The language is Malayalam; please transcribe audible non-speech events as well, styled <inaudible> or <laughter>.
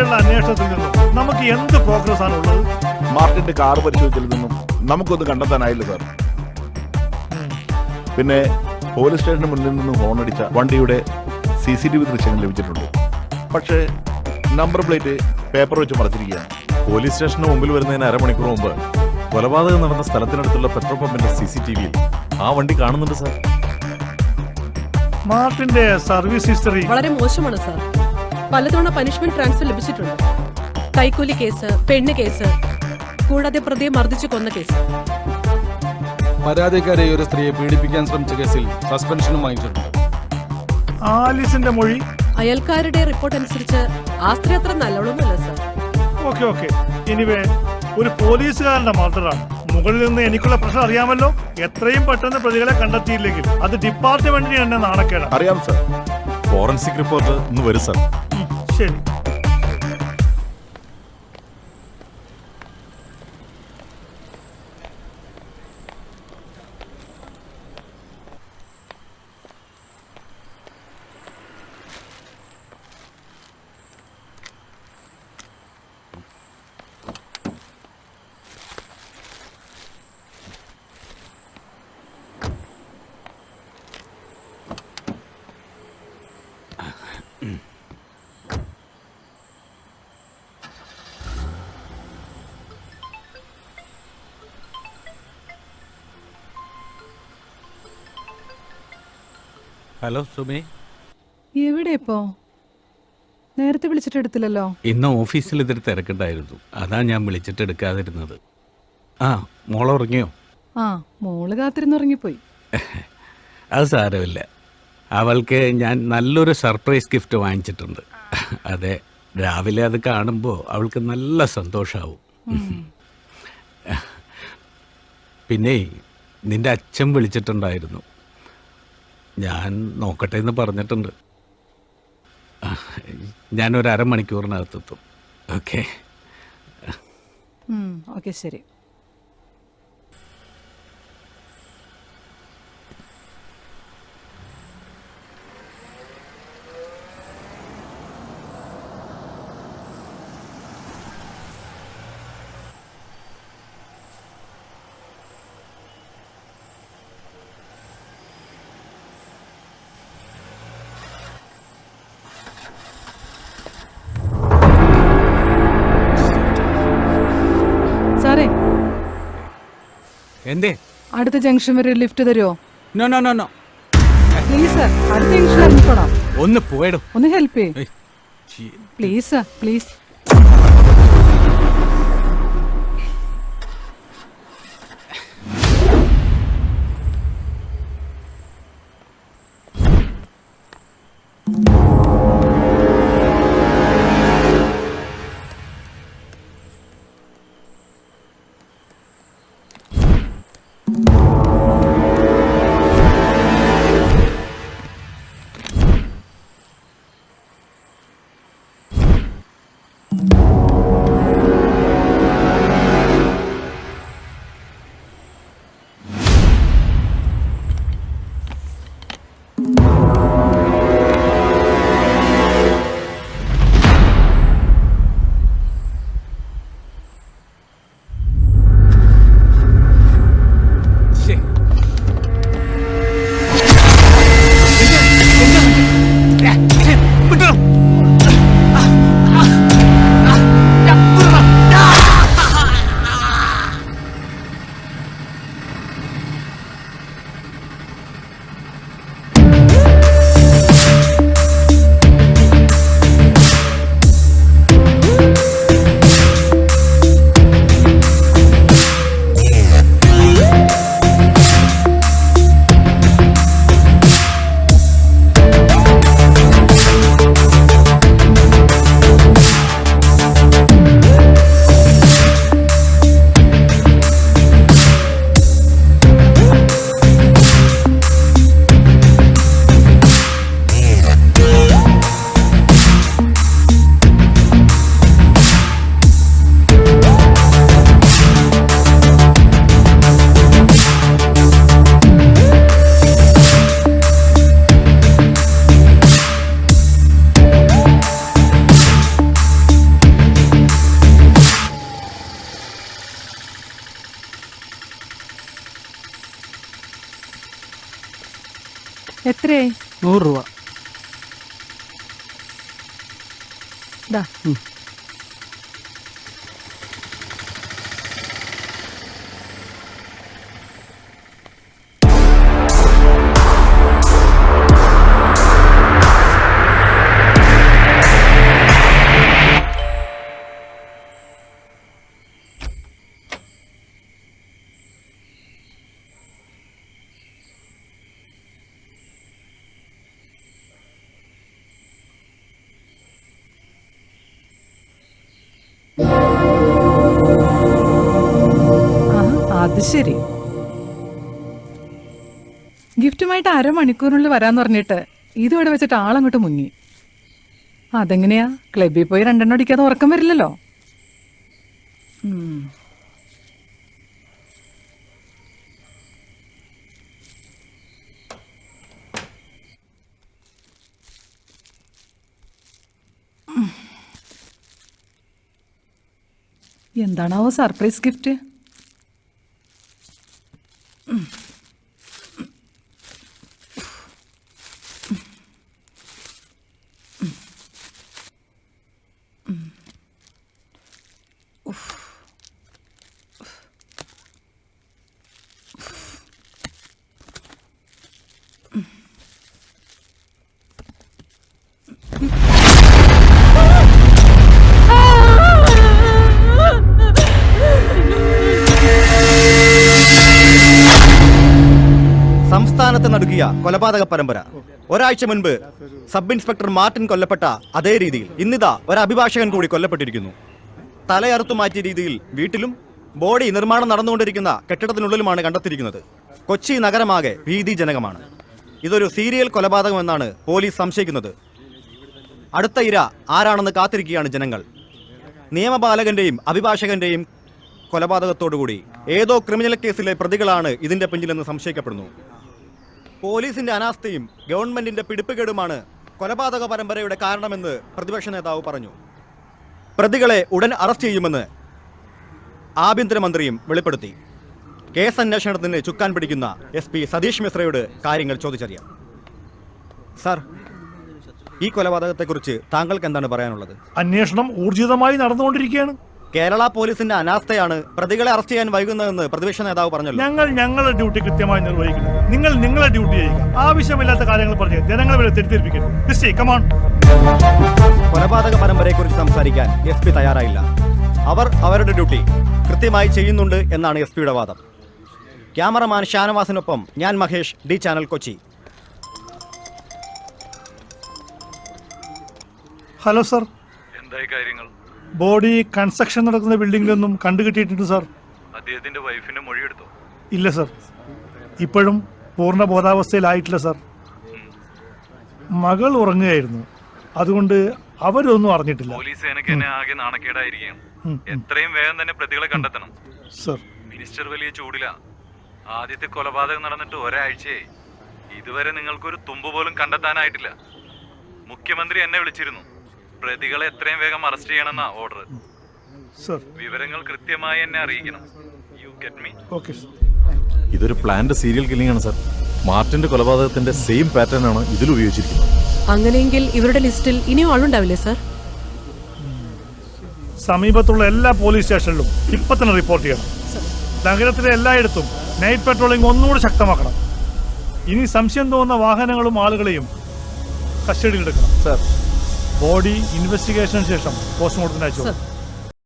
ഇതുവരെയുള്ള അന്വേഷണത്തിൽ നിന്നും നമുക്ക് എന്ത് പ്രോഗ്രസ് ആണ് ഉള്ളത്? മാർട്ടിന്റെ കാർ പരിശോധിച്ചതിൽ നിന്നും നമുക്കൊന്ന് കണ്ടെത്താനായില്ല സാർ. പിന്നെ പോലീസ് സ്റ്റേഷന് മുന്നിൽ നിന്നും ഫോൺ അടിച്ച വണ്ടിയുടെ സി സി ടി വി ദൃശ്യങ്ങൾ ലഭിച്ചിട്ടുണ്ട്. പക്ഷേ നമ്പർ പ്ലേറ്റ് പേപ്പർ വെച്ച് മറച്ചിരിക്കുകയാണ്. പോലീസ് സ്റ്റേഷന് മുമ്പിൽ വരുന്നതിന് അരമണിക്കൂർ മുമ്പ് കൊലപാതകം നടന്ന സ്ഥലത്തിനടുത്തുള്ള പെട്രോൾ പമ്പിന്റെ സി സി ടി വിയിൽ ആ വണ്ടി കാണുന്നുണ്ട് സാർ. മാർട്ടിന്റെ സർവീസ് ഹിസ്റ്ററി വളരെ മോശമാണ് സാർ. പലതവണ പനിഷ്മെന്റ് ട്രാൻസ്ഫർ ലഭിച്ചിട്ടുണ്ട്. കൈക്കൂലി കേസ് പെണ്ണ് കേസ് കൂടാതെ പ്രതിയെ മർദ്ദിച്ചു കൊന്ന കേസ്. പരാതിക്കാരെ ഒരു സ്ത്രീയെ പീഡിപ്പിക്കാൻ ശ്രമിച്ച കേസിൽ സസ്പെൻഷനും വാങ്ങിച്ചിട്ടുണ്ട് ആലിസിന്റെ മൊഴി? അയൽക്കാരുടെ റിപ്പോർട്ട് അനുസരിച്ച് ആ സ്ത്രീ അത്ര നല്ലോണമല്ല സർ ഓക്കെ ഓക്കെ. എനിവേ ഒരു പോലീസുകാരന്റെ മർഡറാണ് മുകളിൽ നിന്ന് എനിക്കുള്ള പ്രശ്നം അറിയാമല്ലോ? എത്രയും പെട്ടെന്ന് പ്രതികളെ കണ്ടെത്തിയില്ലെങ്കിൽ അത് ഡിപ്പാർട്ട്മെന്റിന് തന്നെ നാണക്കേടാണ്. അറിയാം സർ ഫോറൻസിക് റിപ്പോർട്ട് ഇന്ന് വരും സാർ ഉം, ശരി ഹലോ സുമി. എവിടെ ഇപ്പോ? നേരത്തെ വിളിച്ചിട്ട് എടുത്തില്ലല്ലോ? ഇന്ന് ഓഫീസിൽ ഇതിൽ തിരക്കുണ്ടായിരുന്നു. അതാ ഞാൻ വിളിച്ചിട്ട് എടുക്കാതിരുന്നത്. ആ മോൾ ഉറങ്ങിയോ? ആ മോൾ കാത്തിരുന്ന് ഉറങ്ങിപ്പോയി. <laughs> അത് സാരമില്ല. അവൾക്ക് ഞാൻ നല്ലൊരു സർപ്രൈസ് ഗിഫ്റ്റ് വാങ്ങിച്ചിട്ടുണ്ട്. <laughs> അതെ രാവിലെ അത് കാണുമ്പോൾ അവൾക്ക് നല്ല സന്തോഷാവും. <laughs> പിന്നെ നിന്റെ അച്ഛൻ വിളിച്ചിട്ടുണ്ടായിരുന്നു. ഞാൻ നോക്കട്ടെ എന്ന് പറഞ്ഞിട്ടുണ്ട്. ഞാൻ ഞാനൊരു അരമണിക്കൂറിനകത്തെത്തും ഓക്കെ ഓക്കെ ശരി. എന്തേ? അടുത്ത ജംഗ്ഷൻ വരെ ലിഫ്റ്റ് തരുമോ no no no no. Please sir അടുത്ത ജംഗ്ഷൻ ഇറങ്ങിക്കോളാം. ഒന്ന് പോയിടും. ഒന്ന് ഹെൽപ്പ് ചെയ്യ്. പ്ലീസ് സാർ പ്ലീസ് നൂറ് രൂപ. ദാ. ശരി. ഗിഫ്റ്റുമായിട്ട് അരമണിക്കൂറിനുള്ളിൽ വരാന്ന് പറഞ്ഞിട്ട് ഇതോടെ വെച്ചിട്ട് ആളങ്ങോട്ട് മുങ്ങി. അതെങ്ങനെയാ? ക്ലബിൽ പോയി രണ്ടെണ്ണം അടിക്കാതെ ഉറക്കം വരില്ലല്ലോ. എന്താണാവോ സർപ്രൈസ് ഗിഫ്റ്റ്? നടുക്കിയ കൊലപാതക പരമ്പര. ഒരാഴ്ച മുൻപ് സബ് ഇൻസ്പെക്ടർ മാർട്ടിൻ കൊല്ലപ്പെട്ട അതേ രീതിയിൽ ഇന്നിതാ ഒരു അഭിഭാഷകൻ കൂടി കൊല്ലപ്പെട്ടിരിക്കുന്നു. തലയറുത്തു മാറ്റിയ രീതിയിൽ വീട്ടിലും ബോഡി നിർമ്മാണം നടന്നുകൊണ്ടിരിക്കുന്ന കെട്ടിടത്തിനുള്ളിലുമാണ് കണ്ടെത്തിയിരിക്കുന്നത്. കൊച്ചി നഗരമാകെ ഭീതിജനകമാണ്. ഇതൊരു സീരിയൽ കൊലപാതകമെന്നാണ് പോലീസ് സംശയിക്കുന്നത്. അടുത്ത ഇര ആരാണെന്ന് കാത്തിരിക്കുകയാണ് ജനങ്ങൾ. നിയമപാലകന്റെയും അഭിഭാഷകന്റെയും കൊലപാതകത്തോടുകൂടി ഏതോ ക്രിമിനൽ കേസിലെ പ്രതികളാണ് ഇതിന്റെ പിന്നിലെന്ന് സംശയിക്കപ്പെടുന്നു. പോലീസിന്റെ അനാസ്ഥയും ഗവൺമെന്റിന്റെ പിടിപ്പുകേടുമാണ് കൊലപാതക പരമ്പരയുടെ കാരണമെന്ന് പ്രതിപക്ഷ നേതാവ് പറഞ്ഞു. പ്രതികളെ ഉടൻ അറസ്റ്റ് ചെയ്യുമെന്ന് ആഭ്യന്തരമന്ത്രിയും വെളിപ്പെടുത്തി. കേസ് അന്വേഷണത്തിന് ചുക്കാൻ പിടിക്കുന്ന എസ് പി സതീഷ് മിശ്രയോട് കാര്യങ്ങൾ ചോദിച്ചറിയാം. സാർ ഈ കൊലപാതകത്തെക്കുറിച്ച് താങ്കൾക്ക് എന്താണ് പറയാനുള്ളത്? അന്വേഷണം ഊർജിതമായി നടന്നുകൊണ്ടിരിക്കുകയാണ്. കേരള പോലീസിന്റെ അനാസ്ഥയാണ് പ്രതികളെ അറസ്റ്റ് ചെയ്യാൻ വൈകുന്നതെന്ന് പ്രതിപക്ഷ നേതാവ് പറഞ്ഞു ഞങ്ങൾ ഞങ്ങളുടെ ഡ്യൂട്ടി കൃത്യമായി നിർവഹിക്കുന്നു. നിങ്ങൾ നിങ്ങളുടെ ഡ്യൂട്ടി ചെയ്യുക. ആവശ്യമില്ലാത്ത കാര്യങ്ങൾ പറഞ്ഞ് ജനങ്ങളെ വരെ തെറ്റിദ്ധരിപ്പിക്കരുത്. ക്രിസ്റ്റി കമാൺ കൊലപാതക പരമ്പരയെക്കുറിച്ച് സംസാരിക്കാൻ എസ് പി തയ്യാറായില്ല. അവർ അവരുടെ ഡ്യൂട്ടി കൃത്യമായി ചെയ്യുന്നുണ്ട് എന്നാണ് എസ് പിയുടെ വാദം. ക്യാമറമാൻ ഷാനവാസിനൊപ്പം ഞാൻ Mahesh D channel Kochi. Hello sir. എന്തായി കാര്യങ്ങൾ? ബോഡി കൺസ്ട്രക്ഷൻ നടക്കുന്ന ബിൽഡിംഗിലൊന്നും കണ്ടുകിട്ടിയിട്ടുണ്ട് സാർ. അദ്ദേഹത്തിന്റെ വൈഫിന്റെ മൊഴിയെടുത്തോ? ഇല്ല സർ. ഇപ്പോഴും പൂർണ ബോധാവസ്ഥയിലായിട്ടില്ല സർ. മകൾ ഉറങ്ങുകയായിരുന്നു. അതുകൊണ്ട് അവരൊന്നും അറിഞ്ഞിട്ടില്ല. പോലീസ് ആകെ. എത്രയും വേഗം തന്നെ പ്രതികളെ കണ്ടെത്തണം. സർ. മിനിസ്റ്റർ വലിയ ചൂടില. ആദ്യത്തെ കൊലപാതകം നടന്നിട്ട് ഒരാഴ്ചയായി. ഇതുവരെ നിങ്ങൾക്കൊരു തുമ്പ് പോലും കണ്ടെത്താനായിട്ടില്ല. മുഖ്യമന്ത്രി എന്നെ വിളിച്ചിരുന്നു. പ്രതികളെ എത്രയും വേഗം അറസ്റ്റ് ചെയ്യണമെന്നാ ഓർഡർ സർ വിവരങ്ങൾ കൃത്യമായി എന്നെ അറിയിക്കണം. You get me okay sir ഇതൊരു പ്ലാന്റ് സീരിയൽ കില്ലിംഗ് ആണ് സർ മാർട്ടിന്റെ കൊലപാതകത്തിന്റെ സെയിം പാറ്റേൺ ആണ് ഇതിൽ ഉപയോഗിച്ചിരിക്കുന്നത്. അങ്ങനെയെങ്കിൽ ഇവരുടെ ലിസ്റ്റിൽ ഇനിയും ആളുണ്ടാവില്ലേ സർ സമീപത്തുള്ള എല്ലാ പോലീസ് സ്റ്റേഷനിലും ഇപ്പൊ തന്നെ റിപ്പോർട്ട് ചെയ്യണം. നഗരത്തിലെ എല്ലായിടത്തും നൈറ്റ് പെട്രോളിംഗ് ഒന്നുകൂടി ശക്തമാക്കണം. ഇനി സംശയം തോന്നുന്ന വാഹനങ്ങളും ആളുകളെയും കസ്റ്റഡിയിലെടുക്കണം സർ ബോഡി ഇൻവെസ്റ്റിഗേഷന് ശേഷം പോസ്റ്റ്മോർട്ടത്തിന് അയച്ചു